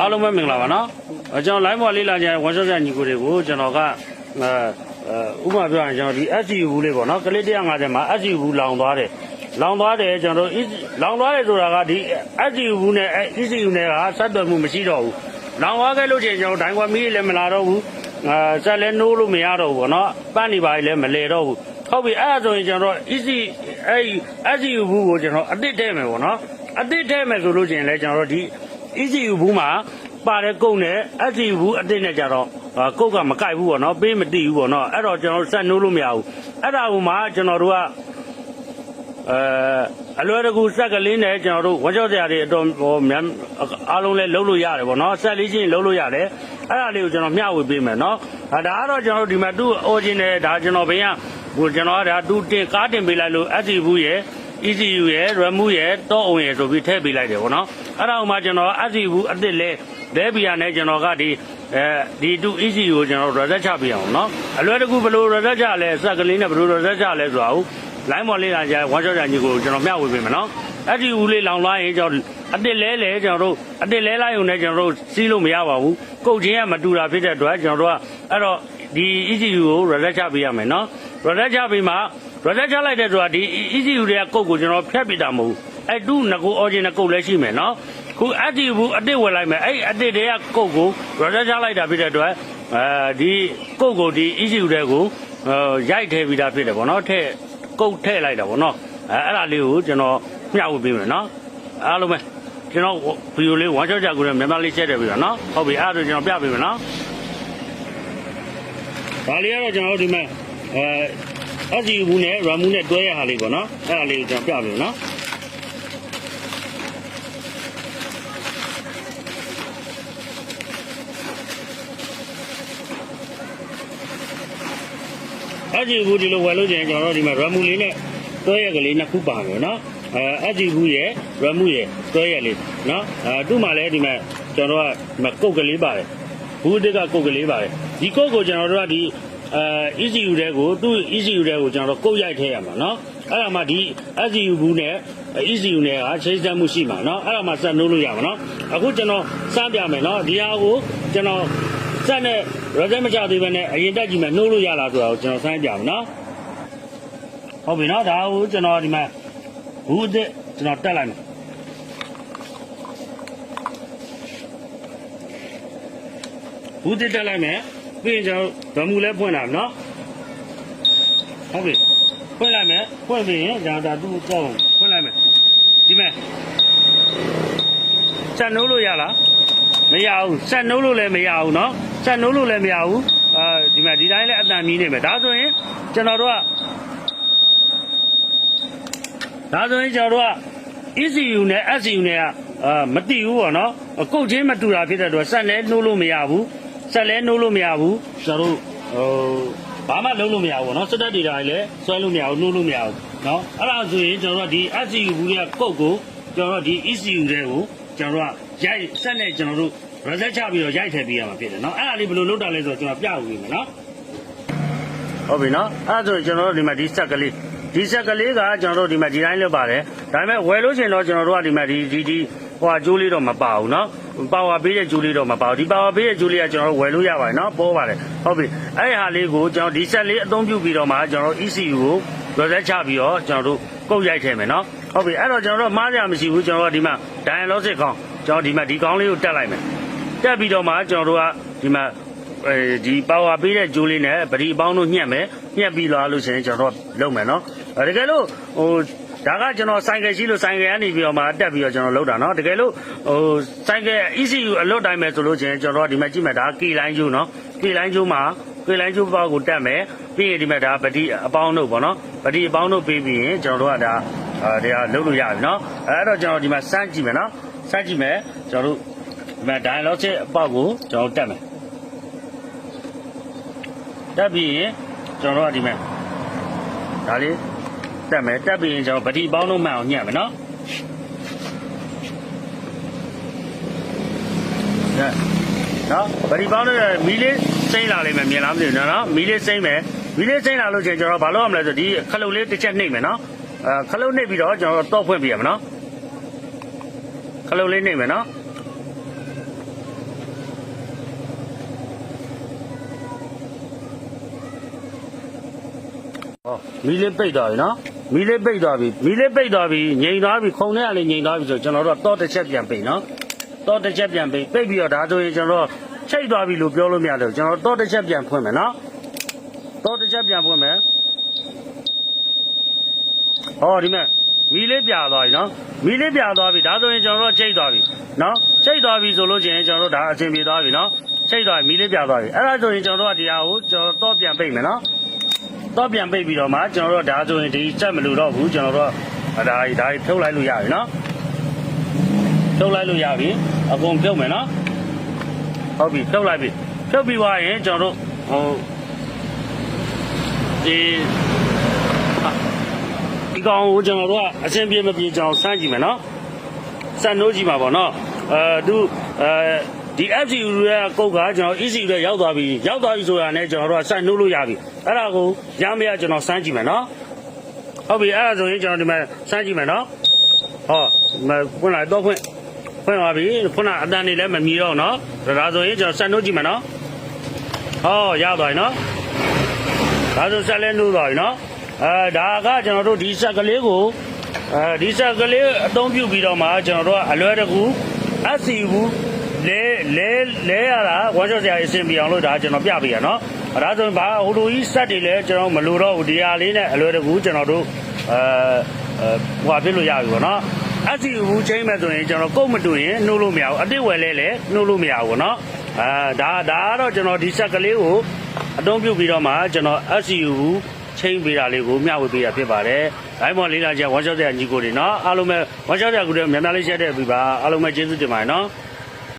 အားလုံးပဲမင်္ဂလာပါနော်အဲကျွန်တော် line ပေါ်လေးလာကြတဲ့ one shot ဆရာညီကိုတွေကိုကျွန်တော်ကအဲအဲဥပမာပြောရင်ကျွန်တော်ဒီ SCU ဘူးလေးပေါ့နော်ကလေး150မှာ SCU ဘူးလောင်သွားတယ်လောင်သွားတယ်ကျွန်တော်တို့ EC- လောင်သွားတယ်ဆိုတာကဒီ SCU ဘူးနဲ့အဲ ECU နဲ့ကဆက်သွယ်မှုမရှိတော့ဘူးလောင်သွားခဲ့လို့ချင်းကျွန်တော်ဒိုင်းကွာမီးလည်းမလာတော့ဘူးအဲဆက်လည်းနိုးလို့မရတော့ဘူးပေါ့နော်ပန်းနေပါလည်းမလဲတော့ဘူးဟုတ်ပြီအဲ့ဒါဆိုရင်ကျွန်တော် EC အဲ့ SCU ဘူးကိုကျွန်တော်အစ်စ်ထဲမယ်ပေါ့နော်အစ်စ်ထဲမယ်ဆိုလို့ချင်းလည်းကျွန်တော်တို့ဒီ ECU ဘူးမှာ ပါတဲ့ကုတ်နဲ့ SCU ဘူးအတစ်နဲ့ကြတော့အာကုတ်ကမကိုက်ဘူးပေါ့နော်ပေးမတိဘူးပေါ့နော်အဲ့တော့ကျွန်တော်တို့ဆက်နိုးလို့မရဘူးအဲ့ဒါဟိုမှာကျွန်တော်တို့ကအဲအလွယ်တကူစက်ကလေးနဲ့ကျွန်တော်တို့ဝါကြောက်စရာတွေအတော်ဟိုမြန်အားလုံးလဲလုံးလို့ရတယ်ပေါ့နော်ဆက်လေးချင်းလုံးလို့ရတယ်အဲ့ဒါလေးကိုကျွန်တော်မျှဝေပေးမယ်နော်အဲဒါကတော့ကျွန်တော်တို့ဒီမှာသူ့ original ဒါကျွန်တော်ဘင်းကဟိုကျွန်တော်ကဒါသူတင်ကားတင်ပေးလိုက်လို့ SCU ဘူးရဲ့ ECU ရယ် RAM ရယ်တော့အောင်ရယ်ဆိုပြီးထည့်ပေးလိုက်တယ်ဗောနော်အဲ့ဒါဥမှာကျွန်တော် SCU အစ်စ်လဲ လဲပြရနဲ့ကျွန်တော်ကဒီအဲဒီတူ ECU ကိုကျွန်တော် reset ချပေးအောင်နော်အလွယ်တကူဘယ်လို reset ချလဲစက်ကလေးနဲ့ဘယ်လို reset ချလဲဆိုတာကို line ပေါ်လေးလာကြ one shot ညာကြီးကိုကျွန်တော်မျှဝေပေးမယ်နော် SCU လေးလောင်သွားရင်ကျွန်တော်အစ်စ်လဲလဲကျွန်တော်တို့အစ်စ်လဲလိုက်ုံနဲ့ကျွန်တော်တို့စီးလို့မရပါဘူးကုတ်ချင်းကမတူတာဖြစ်တဲ့အတွက်ကျွန်တော်တို့ကအဲ့တော့ဒီ ECU ကို reset ချပေးရမယ်နော် reset ချပေးမှာ reset ချလိုက်တဲ့ဆိုတာဒီ ECU တွေကကုတ်ကိုကျွန်တော်ဖျက်ပစ်တာမဟုတ်ဘူးအဲ့တူငကို original ကုတ်လည်းရှိမယ်နော် ခု active ဘူးအစ်စ်ဝင်လိုက်မယ်အဲ့အစ်စ်တွေကကုတ်ကို reset ချလိုက်တာဖြစ်တဲ့အတွက်အဲဒီကုတ်ကိုဒီ ECU တွေကိုရိုက်ထည့်ပြီးသားဖြစ်တယ်ဗောနော်ထည့်ကုတ်ထည့်လိုက်တာဗောနော်အဲအဲ့ဒါလေးကိုကျွန်တော်မျှဝေပေးမယ်နော်အားလုံးပဲကျွန်တော်ဗီဒီယိုလေး one shot ကြကိုလည်းမြန်မာလေးချက်တယ်ပြီးတော့နော်ဟုတ်ပြီအဲ့ဒါဆိုကျွန်တော်ပြပေးမယ်နော်ဒါလေးကတော့ကျွန်တော်တို့ဒီမှာအဲ SU ဘူးနဲ့ RAM ဘူးနဲ့တွဲရဟာလေးပေါ့နော်အဲ့ဒါလေးကိုကျွန်တော်ပြပေးမယ်နော် အကြည့်ဘူးဒီလိုဝယ်လို့ကျရင်ကျွန်တော်တို့ဒီမှာ RAM လေးနဲ့တွဲရကလေးနှစ်ခုပါမယ်နော်အဲအကြည့်ဘူးရဲ့ RAM ရဲ့တွဲရလေးနော်အဲသူ့မှာလည်းဒီမှာကျွန်တော်တို့ကဒီမှာကုတ်ကလေးပါတယ်ဘူးတစ်ကကုတ်ကလေးပါတယ်ဒီကုတ်ကိုကျွန်တော်တို့ကဒီအဲ ECU တဲ့ကိုသူ့ ECU တဲ့ကိုကျွန်တော်တို့ကုတ်ရိုက်ထည့်ရမှာနော်အဲ့ဒါမှဒီ SCU ဘူးနဲ့ ECU နဲ့ကချိန်စက်မှုရှိမှာနော်အဲ့ဒါမှဆက်နိုးလို့ရမှာနော်အခုကျွန်တော်စမ်းပြမယ်နော်ဒီဟာကိုကျွန်တော် စက်နဲ့ရစက်မချသေးပဲနဲ့အရင်တက်ကြည့်မယ်နှိုးလို့ရလားဆိုတာကိုကျွန်တော်ဆိုင်းပြမယ်နော်ဟုတ်ပြီနော်ဒါကိုကျွန်တော်ဒီမှာဘူးအစ်စ်ကျွန်တော်တက်လိုက်မယ်ဘူးအစ်စ်တက်လိုက်မယ်ပြီးရင်ကျွန်တော်ဗမူလဲဖွင့်လာမယ်နော်ဟုတ်ပြီဖွင့်လိုက်မယ်ဖွင့်ပြီးရင်ကျွန်တော်ဒါသူ့ကောင်းဖွင့်လိုက်မယ်ဒီမဲ့စက်နှိုးလို့ရလား မရဘူးဆက်နှုတ်လို့လည်းမရဘူးเนาะဆက်နှုတ်လို့လည်းမရဘူးအာဒီမှာဒီတိုင်းလည်းအတန်မီးနေမယ်ဒါဆိုရင်ကျွန်တော်တို့ကဒါဆိုရင်ကျွန်တော်တို့က ECU နဲ့ SCU နဲ့ကအာမတိဘူးပေါ့နော်အကုတ်ချင်းမတူတာဖြစ်တဲ့အတွက်ဆက်လည်းနှိုးလို့မရဘူးဆက်လည်းနှိုးလို့မရဘူးကျွန်တော်တို့ဟိုဘာမှလုပ်လို့မရဘူးပေါ့နော်စက်တက်ဒေတာတွေလည်းဆွဲလို့မရဘူးနှိုးလို့မရဘူးเนาะအဲ့ဒါဆိုရင်ကျွန်တော်တို့ကဒီ SCU ဘူးတွေကကုတ်ကိုကျွန်တော်တို့ဒီ ECU တွေကိုကျွန်တော်တို့က ရိုက်ဆက်နဲ့ကျွန်တော်တို့ reset ချပြီးတော့ရိုက်ထည့်ပေးရမှာဖြစ်တယ်เนาะအဲ့ဒါလေးဘယ်လိုလုပ်တာလဲဆိုတော့ကျွန်တော်ပြဦးပေးမယ်เนาะဟုတ်ပြီเนาะအဲ့ဒါဆိုကျွန်တော်တို့ဒီမှာဒီဆက်ကလေးဒီဆက်ကလေးကကျွန်တော်တို့ဒီမှာဒီတိုင်းလွတ်ပါတယ်ဒါပေမဲ့ဝယ်လို့ရှိရင်တော့ကျွန်တော်တို့ကဒီမှာဒီဒီဒီဟိုအကျိုးလေးတော့မပါဘူးเนาะပါဝါပေးတဲ့ကျိုးလေးတော့မပါဘူးဒီပါဝါပေးတဲ့ကျိုးလေးကကျွန်တော်တို့ဝယ်လို့ရပါတယ်เนาะပေါ်ပါတယ်ဟုတ်ပြီအဲ့ဒီဟာလေးကိုကျွန်တော်ဒီဆက်လေးအသုံးပြုပြီးတော့မှကျွန်တော်တို့ ECU ကို reset ချပြီးတော့ကျွန်တော်တို့ကုတ်ရိုက်ထည့်မယ်เนาะဟုတ်ပြီအဲ့တော့ကျွန်တော်တို့မှားကြမရှိဘူးကျွန်တော်တို့ကဒီမှာ diagnostic ကောင်း ကျွန်တော်ဒီမှာဒီကောင်းလေးကိုတက်လိုက်မယ်တက်ပြီးတော့မှကျွန်တော်တို့ကဒီမှာအဲဒီပါဝါပေးတဲ့ဂျိုးလေးနဲ့ပရိအပေါင်းတို့ညှက်မယ်ညှက်ပြီးလာလို့ရှိရင်ကျွန်တော်တို့လုပ်မယ်နော်အဲတကယ်လို့ဟိုဒါကကျွန်တော်ဆိုင်ကယ်ရှိလို့ဆိုင်ကယ်ကနေပြီးတော့မှတက်ပြီးတော့ကျွန်တော်လုပ်တာနော်တကယ်လို့ဟိုဆိုင်ကယ် ECU အလွတ်တိုင်းမယ်ဆိုလို့ရှိရင်ကျွန်တော်တို့ကဒီမှာကြည့်မယ်ဒါကီလိုင်းဂျိုးနော်ကီလိုင်းဂျိုးမှာကီလိုင်းဂျိုးပေါက်ကိုတက်မယ်ပြီးရင်ဒီမှာဒါပတိအပေါင်းတို့ပေါ့နော်ပတိအပေါင်းတို့ပေးပြီးရင်ကျွန်တော်တို့ကဒါအဲဒီဟာလုပ်လို့ရပြီနော်အဲအဲ့တော့ကျွန်တော်ဒီမှာစမ်းကြည့်မယ်နော်စ မ်းကြည့်မယ်ကျွန်တော်တို့ဒီမှာ dialog ချက်အပေါက်ကိုကျွန်တော်တက်မယ်တက်ပြီးရင်ကျွန်တော်တို့ကဒီမှာဒါလေးတက်မယ်တက်ပြီးရင်ကျွန်တော်ဗတိပေါင်းလုံးမှန်အောင်ညှက်မယ်နော်ညက်နော်ဗတိပေါင်းလုံးမီးလေးစိမ့်လာလိမ့်မယ်မြင်လားမသိဘူးနော်မီးလေးစိမ့်မယ်မီးလေးစိမ့်လာလို့ချင်းကျွန်တော်ဘာလုပ်ရမလဲဆိုဒီခလုတ်လေးတစ်ချက်နှိပ်မယ်နော်အဲခလုတ်နှိပ်ပြီးတော့ကျွန်တော်တော့ဖွင့်ပြရမယ်နော် ခလုတ်လေးနေမယ်နော်မီးလေးပိတ်သွားပြီနော်မီးလေးပိတ်သွားပြီမီးလေးပိတ်သွားပြီငြိမ်သွားပြီခုံထဲကလည်းငြိမ်သွားပြီဆိုကျွန်တော်တို့တော့တစ်ချက်ပြန်ပိတ်နော်တော့တစ်ချက်ပြန်ပိတ်ပိတ်ပြီးတော့ဒါဆိုရင်ကျွန်တော်တို့ချိတ်သွားပြီလို့ပြောလို့မရတော့ကျွန်တော်တော့တစ်ချက်ပြန်ဖွင့်မယ်နော်တော့တစ်ချက်ပြန်ဖွင့်မယ်ဟောဒီမဲ့ လေးပြသွားပြီနော်မီလေးပြသွားပြီဒါဆိုရင်ကျွန်တော်တို့ချိတ်သွားပြီနော်ချိတ်သွားပြီဆိုလို့ချင်းကျွန်တော်တို့ဒါအဆင်ပြေသွားပြီနော်ချိတ်သွားပြီမီလေးပြသွားပြီအဲ့ဒါဆိုရင်ကျွန်တော်တို့ကဒီဟာကိုကျွန်တော်တော့ပြန်ပိတ်မယ်နော်တော့ပြန်ပိတ်ပြီးတော့မှကျွန်တော်တို့ဒါဆိုရင်ဒီစက်မလို့တော့ဘူးကျွန်တော်တို့ဒါဒါဒါဖြုတ်လိုက်လို့ရပြီနော်ဖြုတ်လိုက်လို့ရပြီအကုန်ဖြုတ်မယ်နော်ဟုတ်ပြီဖြုတ်လိုက်ပြီဖြုတ်ပြီးသွားရင်ကျွန်တော်တို့ဟိုဒီဟာ ဒီကောင်ကိုကျွန်တော်တို့ကအဆင်ပြေမပြေကျွန်တော်စမ်းကြည့်မယ်နော်စမ်းနိုးကြည့်မှာပေါ့နော်အဲသူအဲဒီ FCU ရဲ့ကုတ်ကကျွန်တော် ECU ရဲ့ရောက်သွားပြီရောက်သွားပြီဆိုတာနဲ့ကျွန်တော်တို့ကစမ်းနိုးလို့ရပြီအဲ့ဒါကိုရမရကျွန်တော်စမ်းကြည့်မယ်နော်ဟုတ်ပြီအဲ့ဒါဆိုရင်ကျွန်တော်ဒီမှာစမ်းကြည့်မယ်နော်ဟောမဖွင့်လိုက်တော့ဖွင့်ဖွင့်ပါပြီခုနအတန်နေလည်းမမြည်တော့နော်ဒါဆိုရင်ကျွန်တော်စမ်းနိုးကြည့်မယ်နော်ဟောရသွားပြီနော်ဒါဆိုဆက်လဲနိုးသွားပြီနော် အဲဒါကကျွန်တော်တို့ဒီဆက်ကလေးကိုအဲဒီဆက်ကလေးအသုံးပြုပြီးတော့မှကျွန်တော်တို့ကအလွယ်တကူအစီဘူးလဲလဲလဲရတာဝါရှော့ဆရာအဆင်ပြေအောင်လို့ဒါကျွန်တော်ပြပေးရနော်အဲဒါဆိုရင်ဘာဟိုလိုကြီးစက်တွေလဲကျွန်တော်မလိုတော့ဘူးဒီဟာလေးနဲ့အလွယ်တကူကျွန်တော်တို့အဲအဲဟိုဟာဖြစ်လို့ရပြီပေါ့နော်အစီဘူးချိန်မဲ့ဆိုရင်ကျွန်တော်ကုတ်မတူရင်နှိုးလို့မရဘူးအတိတ်ဝယ်လဲလဲနှိုးလို့မရဘူးပေါ့နော်အဲဒါဒါကတော့ကျွန်တော်ဒီဆက်ကလေးကိုအသုံးပြုပြီးတော့မှကျွန်တော် SCU ချင်းပေးတာလေးကိုမျှဝေပေးတာဖြစ်ပါတယ်။ဒိုင်းမော်လေးလာကျဝါရှော့တဲ့ညီကိုတွေနော်အားလုံးပဲဝါရှော့တဲ့ကူတွေများများလေးရှက်တဲ့ပြီပါအားလုံးပဲကျေးဇူးတင်ပါတယ်နော်။